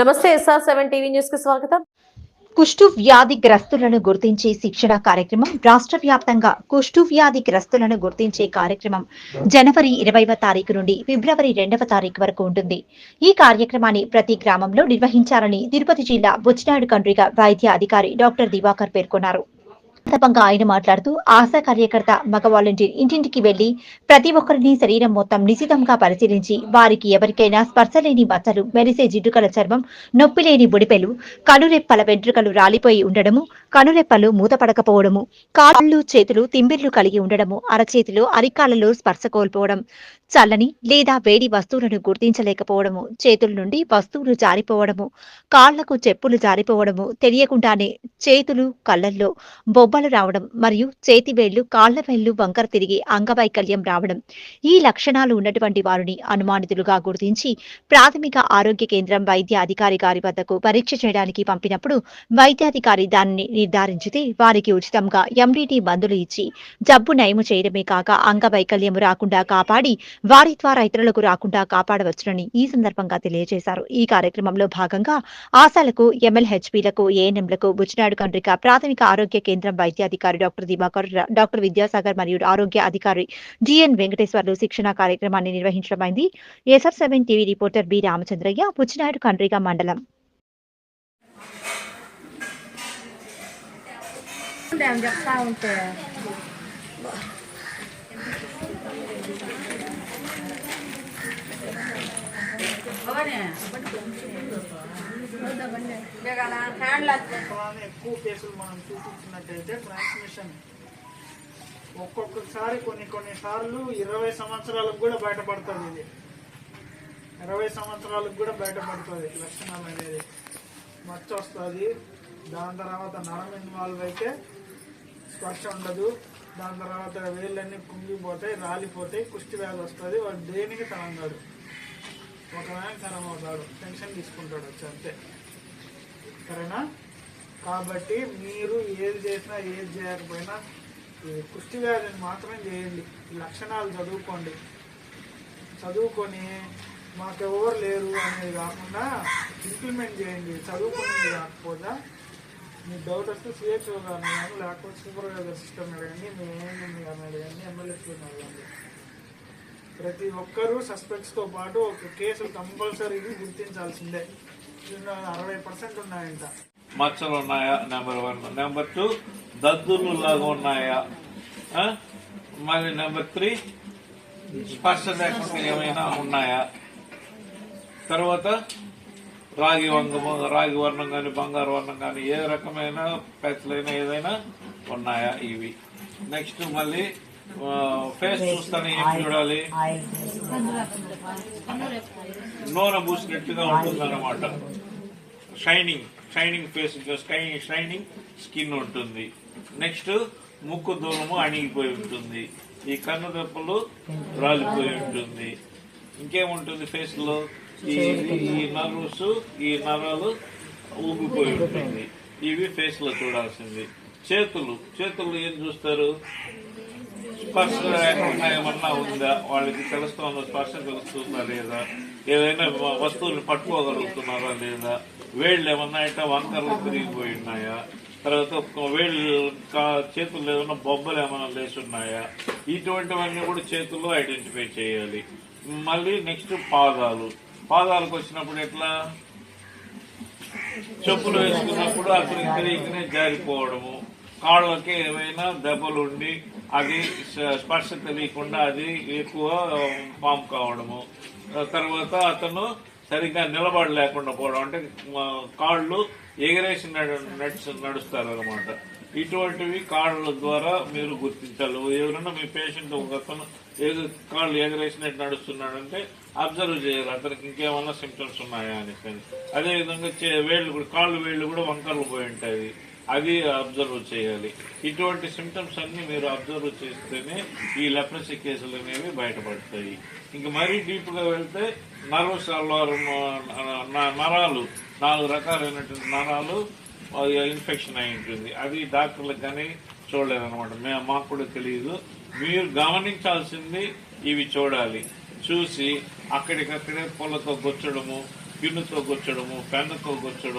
నమస్తే SR seven TV న్యూస్కి స్వాగతం. కుష్టు వ్యాధి గ్రస్తులను గుర్తించే శిక్షణ కార్యక్రమం రాష్ట్ర వ్యాప్తంగా కుష్టు వ్యాధి గ్రస్తులను గుర్తించే కార్యక్రమం జనవరి ఇరవైవ తారీఖు నుండి ఫిబ్రవరి రెండవ తారీఖు వరకు ఉంటుంది. ఈ కార్యక్రమాన్ని ప్రతి గ్రామంలో నిర్వహించాలని తిరుపతి జిల్లా బుచ్చినాడు కండ్రిగా వైద్య అధికారి డాక్టర్ దివాకర్ పేర్కొన్నారు. సందర్భంగా ఆయన మాట్లాడుతూ ఆశా కార్యకర్త మగ వాలంటీర్ ఇంటింటికి వెళ్ళి ప్రతి ఒక్కరిని శరీరం మొత్తం నిశితంగా పరిశీలించి వారికి ఎవరికైనా స్పర్శ లేని మచ్చలు మెరిసే జిడ్డుకల చర్మం నొప్పి లేని బుడిపెలు కనురెప్పల వెంట్రుకలు రాలిపోయి ఉండడము కనురెప్పలు మూతపడకపోవడము కాళ్ళు చేతులు తిమ్మిర్లు కలిగి ఉండడము అరచేతిలో అరికాలలో స్పర్శ కోల్పోవడం చల్లని లేదా వేడి వస్తువులను గుర్తించలేకపోవడము చేతుల నుండి వస్తువులు జారిపోవడము కాళ్ళకు చెప్పులు జారిపోవడము తెలియకుండానే చేతులు కళ్ళల్లో బొబ్బ బొబ్బలు రావడం మరియు చేతి వేళ్ళు కాళ్ళ వేళ్ళు వంకర తిరిగి అంగవైకల్యం రావడం. ఈ లక్షణాలు ఉన్నటువంటి వారిని అనుమానితులుగా గుర్తించి ప్రాథమిక ఆరోగ్య కేంద్రం వైద్య అధికారి గారి వద్దకు పరీక్ష చేయడానికి పంపినప్పుడు వైద్యాధికారి దానిని నిర్ధారించితే వారికి ఉచితంగా ఎండిటి మందులు ఇచ్చి జబ్బు నయము చేయడమే కాక అంగవైకల్యం రాకుండా కాపాడి వారి ద్వారా ఇతరులకు రాకుండా కాపాడవచ్చునని ఈ సందర్భంగా తెలియజేశారు. ఈ కార్యక్రమంలో భాగంగా ఆశాలకు ఎమ్మెల్హెచ్పీలకు ఏఎన్ఎంలకు బుచ్చినాడు కండ్రిక ప్రాథమిక ఆరోగ్య కేంద్రం వైద్యాధికారి డాక్టర్ దివాకర్ రా- డాక్టర్ విద్యాసాగర్ మరియు ఆరోగ్య అధికారి జిఎన్ వెంకటేశ్వర్లు శిక్షణ కార్యక్రమాన్ని నిర్వహించడమైంది SR seven TV reporter B Ramachandraiah Buchinaidu Kandriga మండలం చెప్తా ఉంటే కానీ ఎక్కువ కేసులు మనం చూపించినట్టయితే ట్రాన్స్మిషన్ ఒక్కొక్కసారి కొన్ని కొన్ని సార్లు ఇరవై సంవత్సరాలకు కూడా బయటపడుతుంది ఇది ఇరవై సంవత్సరాలకు కూడా బయటపడుతుంది లక్షణాలు అనేది మచ్చ వస్తుంది దాని తర్వాత నరం ఇన్వాల్వ్ అయితే స్పర్శ ఉండదు దాని తర్వాత వేళ్ళన్నీ కుంగిపోతాయి రాలిపోతాయి కుష్టి వ్యాధి వస్తుంది వాడు దేనికి తరంగాడు ఒక తరం అవుతాడు టెన్షన్ తీసుకుంటాడు వచ్చి అంతే. సరేనా? కాబట్టి మీరు ఏది చేసినా ఏది చేయకపోయినా ఈ కుష్టి వ్యాధిని మాత్రం చేయండి. లక్షణాలు చదువుకోండి. చదువుకొని మాకు ఎవరు లేరు అనేది కాకుండా ఇంప్లిమెంట్ చేయండి. చదువుకునేది కాకపోతే మీ డౌట్ వస్తే సిహెచ్ఓ గారిని కానీ లేకపోతే సూపర్వైజర్ సిస్టమ్ అడగండి మీ ఏఎన్ఎం గారిని అడగండి ఎమ్మెల్యేస్ని అడగండి. ప్రతి ఒక్కరూ సస్పెక్ట్స్తో పాటు ఒక కేసులు కంపల్సరీగా గుర్తించాల్సిందే. అరవై పర్సెంట్ ఉన్నాయంట. మచ్చలు ఉన్నాయా? నెంబర్ వన్ నెంబర్ టూ దద్దులు లాగా ఉన్నాయా? మళ్ళీ నెంబర్ త్రీ స్పర్శ లేకుండా ఏమైనా ఉన్నాయా? తర్వాత రాగి వంగము రాగి వర్ణం కానీ బంగారు వర్ణం కానీ ఏ రకమైన పెచ్చలైనా ఏదైనా ఉన్నాయా ఇవి? నెక్స్ట్ మళ్ళీ ఫేస్ చూస్తానే ఏం చూడాలి నూనె పూసినట్టుగా ఉంటుంది అనమాట shining shining face shining skin ఉంటుంది. నెక్స్ట్ ముక్కు దూరము అణిగిపోయి ఉంటుంది. ఈ కన్ను రెప్పలు రాలిపోయి ఉంటుంది. ఇంకేముంటుంది ఫేస్లో? ఈ ఈ నర్వ్స్ ఈ నరాలు ఊగిపోయి ఉంటుంది. ఇవి ఫేస్లో చూడాల్సింది. చేతులు చేతులు ఏం చూస్తారు? స్పర్శ లేకుండా ఏమన్నా ఉందా వాళ్ళకి తెలుస్తుందా స్పర్శ తెలుస్తుందా లేదా? ఏదైనా వస్తువులు వస్తువుని పట్టుకోగలుగుతున్నారా లేదా? వేళ్ళు ఏమన్నా అంటే వంకరలు తిరిగిపోయి ఉన్నాయా తర్వాత వేళ్ళు చేతుల్లో ఏమైనా బొబ్బలు ఏమైనా లేచున్నాయా? ఇటువంటివన్నీ కూడా చేతుల్లో ఐడెంటిఫై చేయాలి. మళ్ళీ నెక్స్ట్ పాదాలు. పాదాలకు వచ్చినప్పుడు ఎట్లా? చెప్పులు వేసుకున్నప్పుడు అతనికి తిరిగినే జారిపోవడము. కాళ్ళకి ఏమైనా దెబ్బలుండి అది స్పర్శ తెలియకుండా అది ఎక్కువ పాము కావడము. తర్వాత అతను సరిగ్గా నిలబడలేకుండా పోవడం. అంటే కాళ్ళు ఎగరేసి నడు- నడుస్తారు అనమాట ఇటువంటివి కాళ్ళ ద్వారా మీరు గుర్తించాలి. ఎవరైనా మీ పేషెంట్ ఒక అతను ఏదో కాళ్ళు ఎగరేసినట్టు నడుస్తున్నాడంటే అబ్జర్వ్ చేయాలి. అతనికి ఇంకేమన్నా సిమ్టమ్స్ ఉన్నాయా అని. అదేవిధంగా చే- వేళ్ళు కూడా కాళ్ళు వేళ్ళు కూడా వంకర్లు పోయి ఉంటాయి. అది అబ్జర్వ్ చేయాలి. ఇటువంటి సిమ్టమ్స్ అన్ని మీరు అబ్జర్వ్ చేస్తేనే ఈ లెప్రసీ కేసులు అనేవి బయటపడతాయి. ఇంక మరీ డీప్గా వెళ్తే నర్వస్ అల్వారం నరాలు నాలుగు రకాలైనటువంటి నరాలు ఇన్ఫెక్షన్ అయి ఉంటుంది. అది డాక్టర్లకు కానీ చూడలేదు అనమాట మేము మాకు కూడా తెలియదు. మీరు గమనించాల్సింది ఇవి చూడాలి. చూసి అక్కడికక్కడే పూలతో గుచ్చడము పిన్నుతో గుచ్చడము పెన్నుతో గుచ్చడము